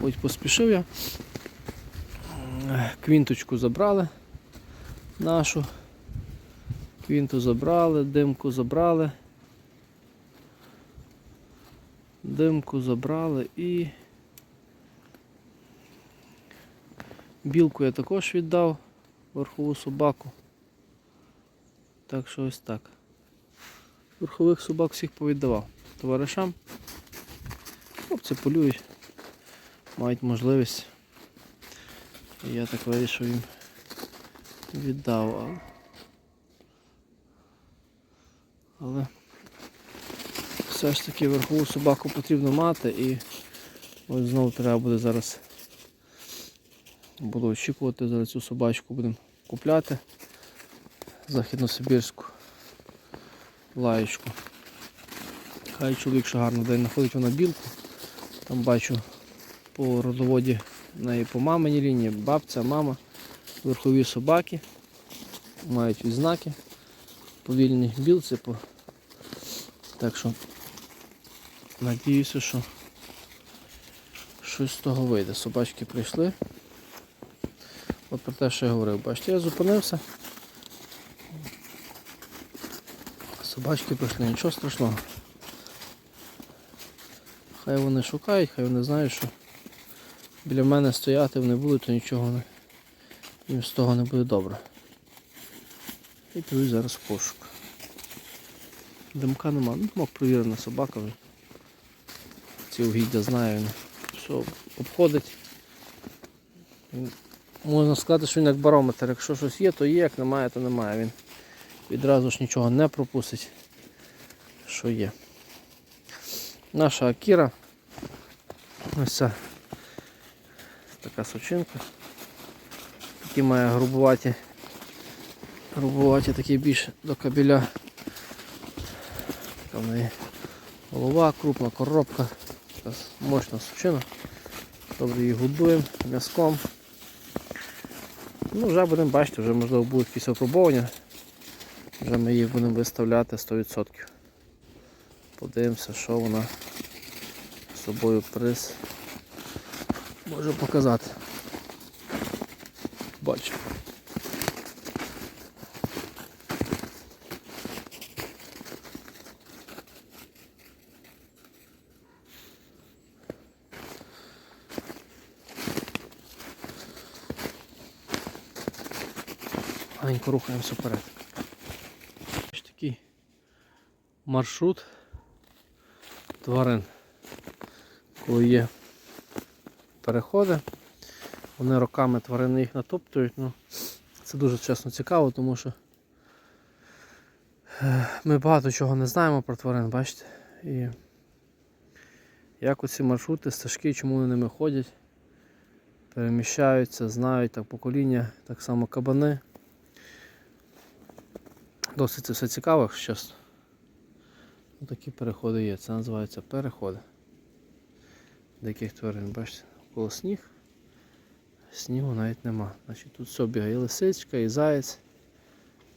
Ось поспішив я. Квінточку забрали нашу. Квінту забрали, димку забрали. Димку забрали і білку я також віддав верхову собаку. Так що ось так. Верхових собак всіх повіддавав товаришам. Хлопці полюють, мають можливість. І я так вирішив їм віддав. Але все ж таки верхову собаку потрібно мати і ось знову треба буде зараз. Буду очікувати, зараз цю собачку будемо купляти. Західносибірську лаєчку. Хай чоловік ще гарно день знаходить вона білку. Там бачу по родоводі неї по маминій лінії, бабця, мама, верхові собаки, мають відзнаки, повільні білці. По... Так що надіюся, що щось з того вийде. Собачки прийшли. От про те, що я говорив. Бачите, я зупинився. Собачки прийшли, нічого страшного. Хай вони шукають, хай вони знають, що біля мене стояти вони будуть, то нічого не, їм з того не буде добре. І підуть зараз в пошук. Димка нема, ну провірена собака. Ці угіддя знає він. Все обходить. Можна сказати, що він як барометр. Якщо щось є, то є, як немає, то немає. Він відразу ж нічого не пропустить, що є. Наша Акіра. Ось ця така сучинка. Такі має грубуваті, грубуваті такі більш до кабеля. Така в неї голова, крупна коробка, така мощна сучина. Добре її годуємо м'язком. Ну, вже будемо бачити, вже можливо будуть якісь випробування. Вже ми їх будемо виставляти 100%. Подивимося, що вона собою приз може показати. Бачимо. Ганько рухаємося вперед. Ось такий маршрут тварин. Коли є переходи, вони роками тварини їх натоптують. Ну, це дуже чесно цікаво, тому що е, ми багато чого не знаємо про тварин, бачите? І як оці маршрути, стежки, чому вони ними ходять, переміщаються, знають так покоління, так само кабани. Досить це все цікаво, якщо чесно. Ну, Такі переходи є. Це називається переходи. Деяких тварин, бачите, коло сніг. Снігу навіть нема. Значить тут все бігає. І лисичка, і заєць.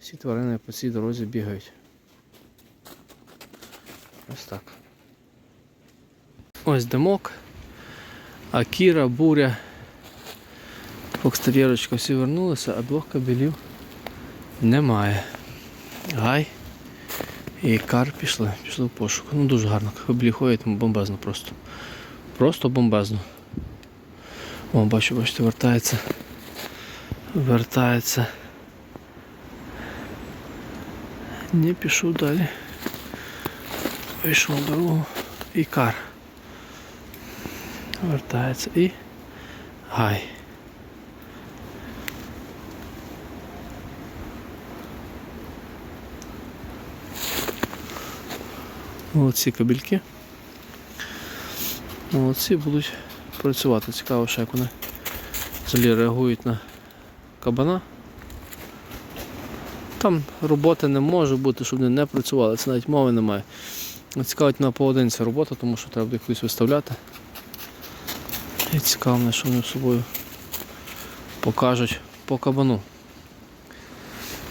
Всі тварини по цій дорозі бігають. Ось так. Ось димок. Акіра, буря. Фокстер'єрочка всі вернулися, а двох кабелів немає. Гай і кар пішли, пішли в пошук. Ну дуже гарно, кабелі ходять, бомбезно просто. Просто бомбезно. О, бачу, бачите, вертається. Вертається. Не пішов далі. Вийшов на дорогу і кар. Вертається і гай. Оці кабельки. Оці будуть Працювати. Цікаво, що як вони взагалі реагують на кабана. Там роботи не може бути, щоб вони не працювали, це навіть мови немає. Цікавить на поодинці робота, тому що треба буде якусь виставляти. І цікаво, мене, що вони з собою покажуть по кабану.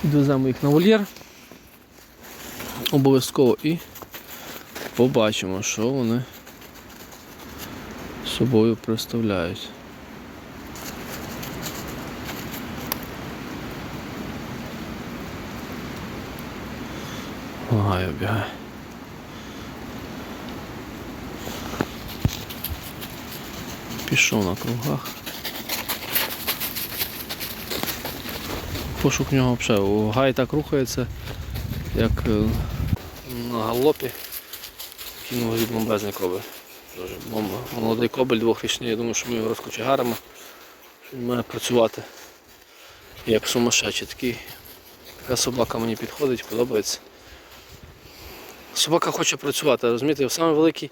Відвеземо їх на вольєр. Обов'язково і побачимо, що вони собою представляють. Ага, обігає. Пішов на кругах. Пошук нього взагалі. Гай так рухається, як е, на галопі. Кинув від бомбезний кобель. Дуже бомба. Молодий кобель двохрічний, я думаю, що ми його розкочегаримо. Він має працювати як сумасшедший. Такий. Така собака мені підходить, подобається. Собака хоче працювати, розумієте, саме великий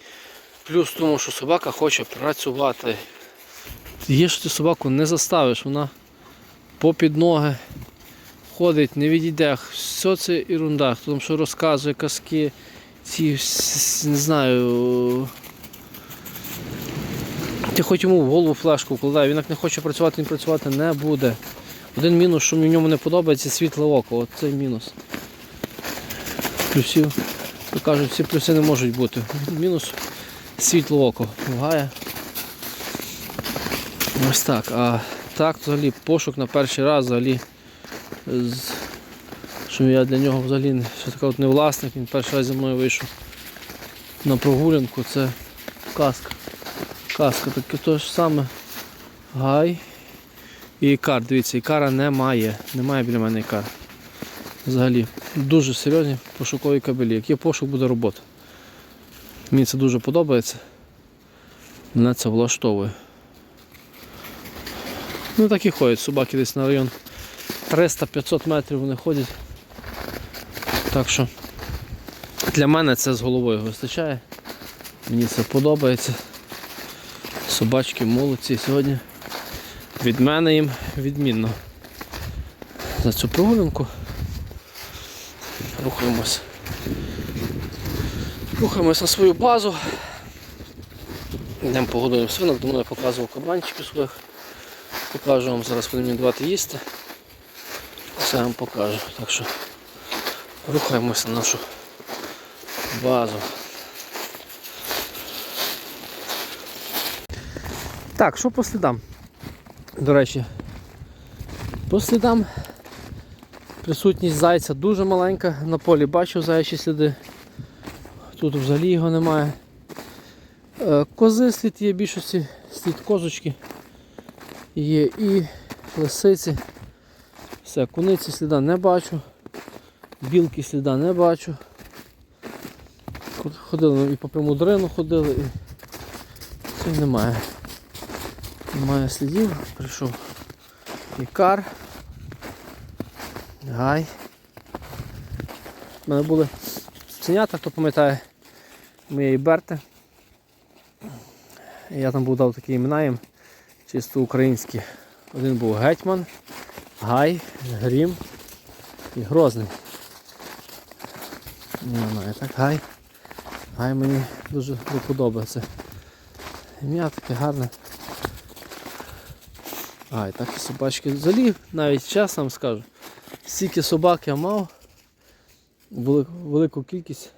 плюс в тому, що собака хоче працювати. Є, що ти собаку не заставиш, вона попід ноги ходить, не відійде. Все це ерунда. Там що розказує, казки, ці не знаю. Ти хоч йому в голову флешку вкладай, він як не хоче працювати, він працювати не буде. Один мінус, що мені в ньому не подобається, світле око. От це мінус. Плюсів. То кажуть, всі плюси не можуть бути. Мінус світло око. Гає. Ось так. А так взагалі пошук на перший раз взагалі. З... Що я для нього взагалі що така от не власник, він перший раз зі мною вийшов на прогулянку, це казка. Казка, таке то ж саме. Гай. І ікар, дивіться, ікара немає. Немає біля мене ікар. Взагалі. Дуже серйозні пошукові кабелі. Як є пошук, буде робота. Мені це дуже подобається. Мене це влаштовує. Ну так і ходять собаки десь на район 300-500 метрів вони ходять. Так що для мене це з головою вистачає. Мені це подобається. Собачки молодці сьогодні. Від мене їм відмінно. За цю прогулянку рухаємось. Рухаємось на свою базу. Йдемо погодуємо свинок, думаю, я показував кабанчиків своїх. Покажу вам зараз, будемо давати їсти. Все вам покажу. Так що рухаємося на нашу базу. Так, що по слідам? До речі, по слідам присутність зайця дуже маленька. На полі бачив заячі сліди. Тут взагалі його немає. Е, Кози слід є більшості, слід козочки. Є і лисиці. Все, куниці сліда не бачу. Білки сліда не бачу. Ходили і по пряму дрину ходили і це немає. Немає слідів, прийшов ікар. Гай. У мене були ценята, хто пам'ятає моєї берти. Я там був дав такі імена їм, чисто українські. Один був гетьман, гай, грім і грозний. Не знаю, так гай. Гай мені дуже подобається. Ім'я таке гарне. А, і так і собачки взагалі, навіть чесно вам скажу, стільки собак я мав, вели- велику кількість,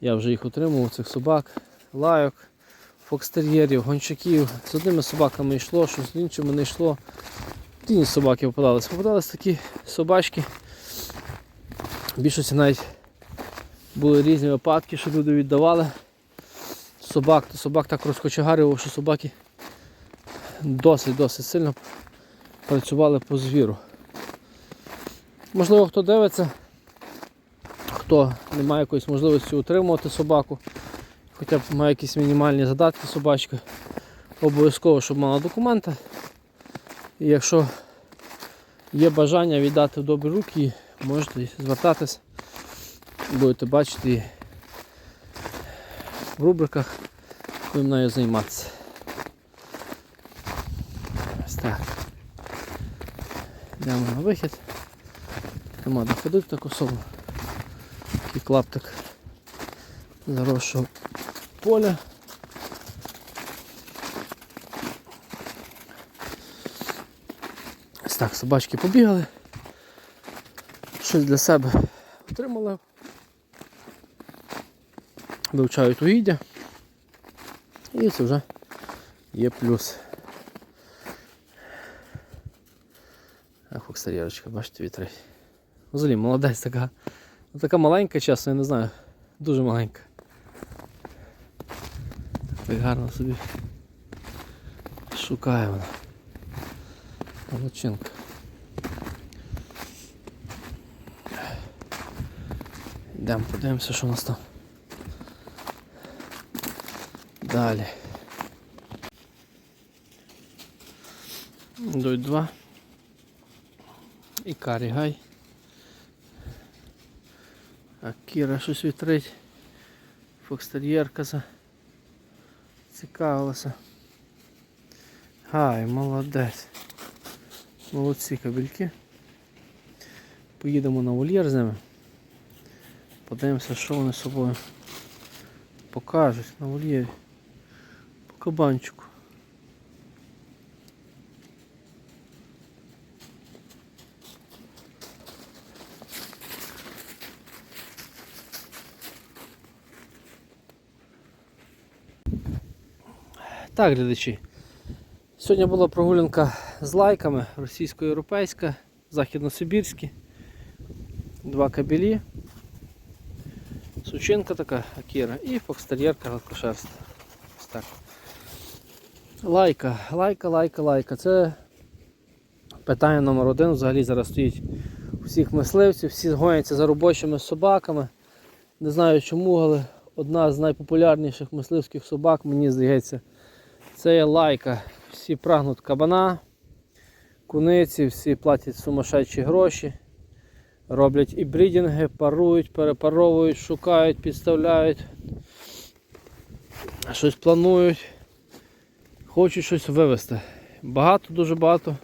я вже їх отримував, цих собак, лайок, фокстер'єрів, гончаків. З одними собаками йшло, що з іншими не йшло. Різні собаки попадались. Попадались такі собачки. Більшості навіть були різні випадки, що люди віддавали собак, то собак так розкочегарював, що собаки досить-досить сильно працювали по звіру. Можливо, хто дивиться, хто не має якоїсь можливості утримувати собаку, хоча б має якісь мінімальні задатки собачка, обов'язково, щоб мала документи. І якщо є бажання віддати в добрі руки, можете звертатись, будете бачити в рубриках, будемо нею займатися. Так. Йдемо на вихід. Нема де ходити так особо. Такий клаптик заросшого поля. Ось так, собачки побігали. Щось для себе отримали. Вивчають угіддя. І це вже Є плюс. Ах, екстер'єрочка, бачите, вітри. Взагалі молодець така. Ну, така маленька, чесно, я не знаю. Дуже маленька. Так гарно собі шукає вона. Молодчинка. Йдемо, подивимося, що у нас там. Далі. Йдуть два. І карігай. А Кіра щось вітрить. Фокстер'єрка за цікавилася. Гай, молодець. Молодці кабельки. Поїдемо на вольєр з ними. Подивимося, що вони собою покажуть на вольєрі. По кабанчику. Так, глядачі. Сьогодні була прогулянка з лайками російсько-європейська, західносибірські. Два кабелі. Сучинка така Акіра і фокстер'єрка гладкошерста. Ось так. Лайка, лайка, лайка, лайка. Це питання номер один. Взагалі зараз стоїть у всіх мисливців, всі гоняться за робочими собаками. Не знаю чому, але одна з найпопулярніших мисливських собак, мені здається, це є лайка. Всі прагнуть кабана, куниці, всі платять сумасшедші гроші. Роблять і брідінги, парують, перепаровують, шукають, підставляють, щось планують, хочуть щось вивезти. Багато, дуже багато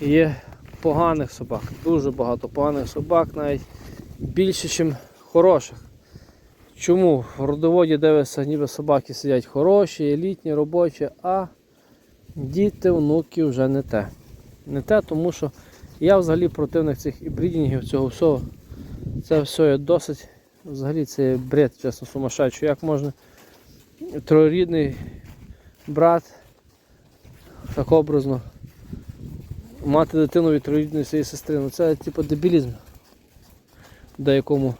є поганих собак. Дуже багато поганих собак, навіть більше, ніж хороших. Чому? В родоводі дивишся, ніби собаки сидять хороші, елітні, робочі, а діти, внуки вже не те. Не те, тому що я взагалі противник цих і брідінгів, цього всього. Це все є досить. Взагалі це бред, чесно, сумасшедший. Як можна троюрідний брат так образно мати дитину від троюрідної своєї сестри. Ну це типу дебілізм в деякому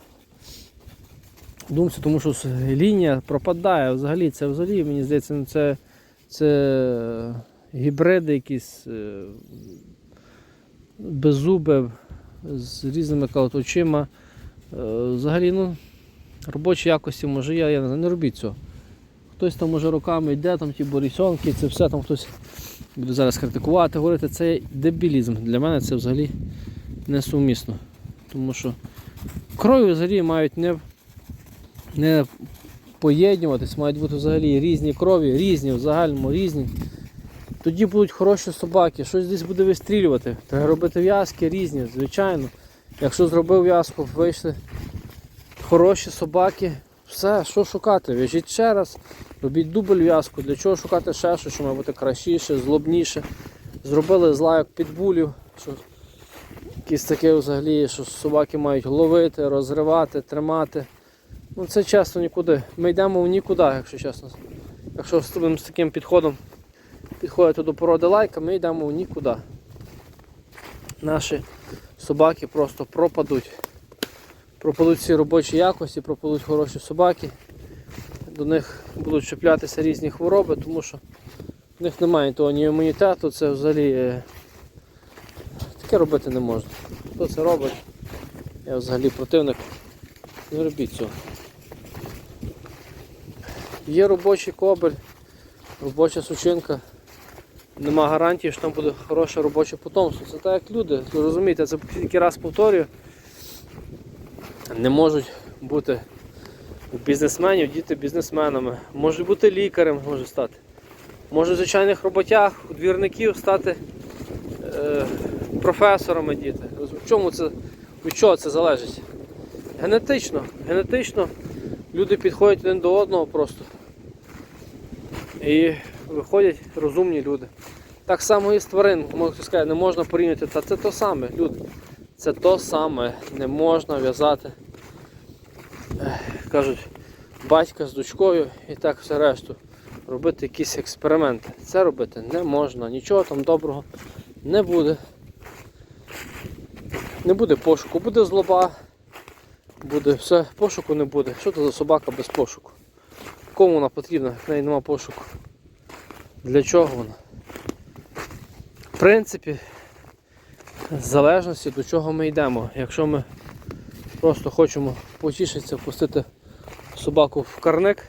думці, тому що лінія пропадає взагалі. Це взагалі, мені здається, ну, це, це гібриди якісь. е, беззубе, з різними кажуть, очима. Е, Взагалі, ну, робочі якості може є, я не робіть цього. Хтось там може роками йде, там ті борісонки, це все там хтось буде зараз критикувати, говорити, це дебілізм. Для мене це взагалі несумісно. Тому що крові взагалі мають не, не поєднуватись, мають бути взагалі різні крові, різні, в загальному різні. Тоді будуть хороші собаки, щось десь буде вистрілювати. Треба робити в'язки різні, звичайно. Якщо зробив в'язку, вийшли хороші собаки, все, що шукати? В'яжіть ще раз, робіть дубль в'язку. Для чого шукати ще щось, що має бути красивіше, злобніше. Зробили злайок підбулів, що якісь таке взагалі, що собаки мають ловити, розривати, тримати. Ну це чесно нікуди. Ми йдемо в нікуди, якщо чесно. Якщо з таким підходом підходити до породи лайка, ми йдемо в нікуди. Наші собаки просто пропадуть. Пропадуть всі робочі якості, пропадуть хороші собаки. До них будуть чіплятися різні хвороби, тому що в них немає того ні імунітету, це взагалі е, таке робити не можна. Хто це робить? Я взагалі противник. Не робіть цього. Є робочий кобель, робоча сучинка. Нема гарантії, що там буде хороше робоче потомство. Це так як люди. Розумієте, це тільки раз повторюю. Не можуть бути у бізнесменів діти бізнесменами. Можуть бути лікарем, може стати. Може в звичайних роботях, у двірників стати е, професорами діти. В чому це, від чого це залежить? Генетично. Генетично люди підходять один до одного просто. І виходять розумні люди. Так само і з тварин, можна сказати, не можна порівняти. Та це то саме, люди. Це то саме. Не можна в'язати. Кажуть, батька з дочкою і так все решту. робити якісь експерименти. Це робити не можна, нічого там доброго не буде. Не буде пошуку, буде злоба, буде все, пошуку не буде. Що це за собака без пошуку? Кому вона потрібна, в неї нема пошуку. Для чого вона? В принципі, в залежності до чого ми йдемо. Якщо ми просто хочемо потішитися, пустити собаку в карник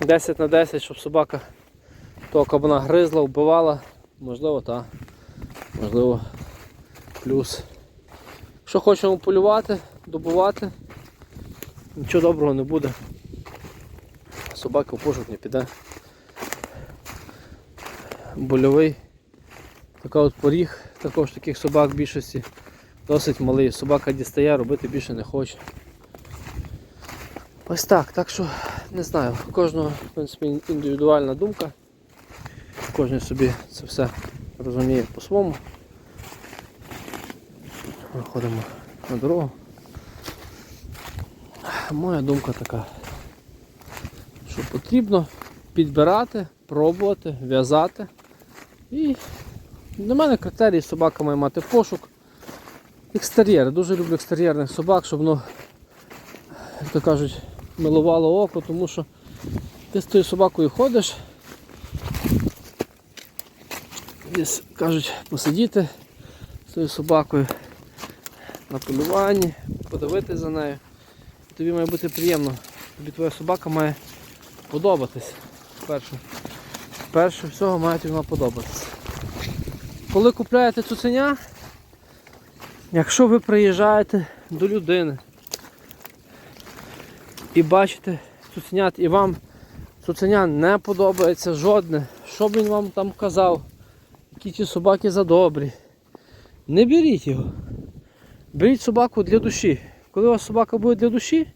10 на 10, щоб собака того кабана гризла, вбивала, можливо, та, можливо, плюс. Якщо хочемо полювати, добувати, нічого доброго не буде. Собака в пошук не піде. Больовий. Така от поріг, також таких собак в більшості досить малий. Собака дістає, робити більше не хоче. Ось так, так що не знаю, у кожного в принципі, індивідуальна думка. Кожен собі це все розуміє по-своєму. Виходимо на дорогу. Моя думка така, що потрібно підбирати, пробувати, в'язати. І для мене критерій собака має мати пошук. Екстер'єр. Дуже люблю екстер'єрних собак, щоб воно, як то кажуть, милувало око, тому що ти з тою собакою ходиш. Десь кажуть посидіти з тою собакою на полюванні, подивитися за нею. Тобі має бути приємно. Тобі твоя собака має подобатись. Перше. Перше всього тобі вона подобатись. Коли купляєте цуценя, якщо ви приїжджаєте до людини і бачите цуценят, і вам цуценя не подобається жодне, що б він вам там казав, які ті собаки задобрі, не беріть його. Беріть собаку для душі. Коли у вас собака буде для душі,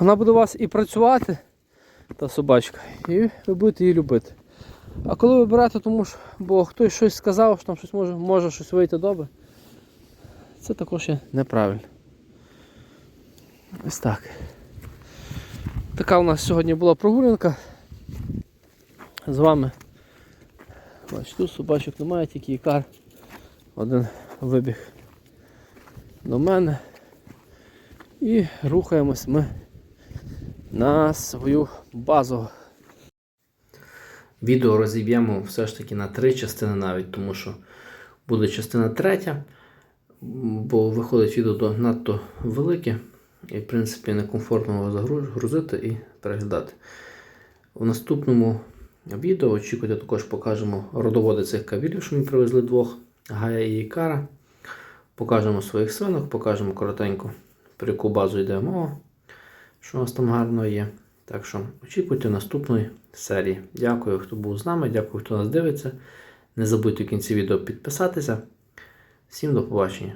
вона буде у вас і працювати, та собачка, і ви будете її любити. А коли ви берете, тому що бо хтось щось сказав, що там щось може, може щось вийти добре, це також є неправильно. Ось так. Така у нас сьогодні була прогулянка. З вами. Бачите, тут собачок немає, тільки ікар. Один вибіг до мене. І рухаємось ми на свою базу. Відео розіб'ємо все ж таки на три частини навіть, тому що буде частина третя, бо виходить відео надто велике і, в принципі, некомфортно його загрузити і переглядати. У наступному відео очікуйте, також покажемо родоводи цих кавілів, що ми привезли двох Гая і Ікара. Покажемо своїх свинок, покажемо коротенько, про яку базу йде мова, що у нас там гарно є. Так що очікуйте наступної серії. Дякую, хто був з нами, дякую, хто нас дивиться. Не забудьте в кінці відео підписатися. Всім до побачення.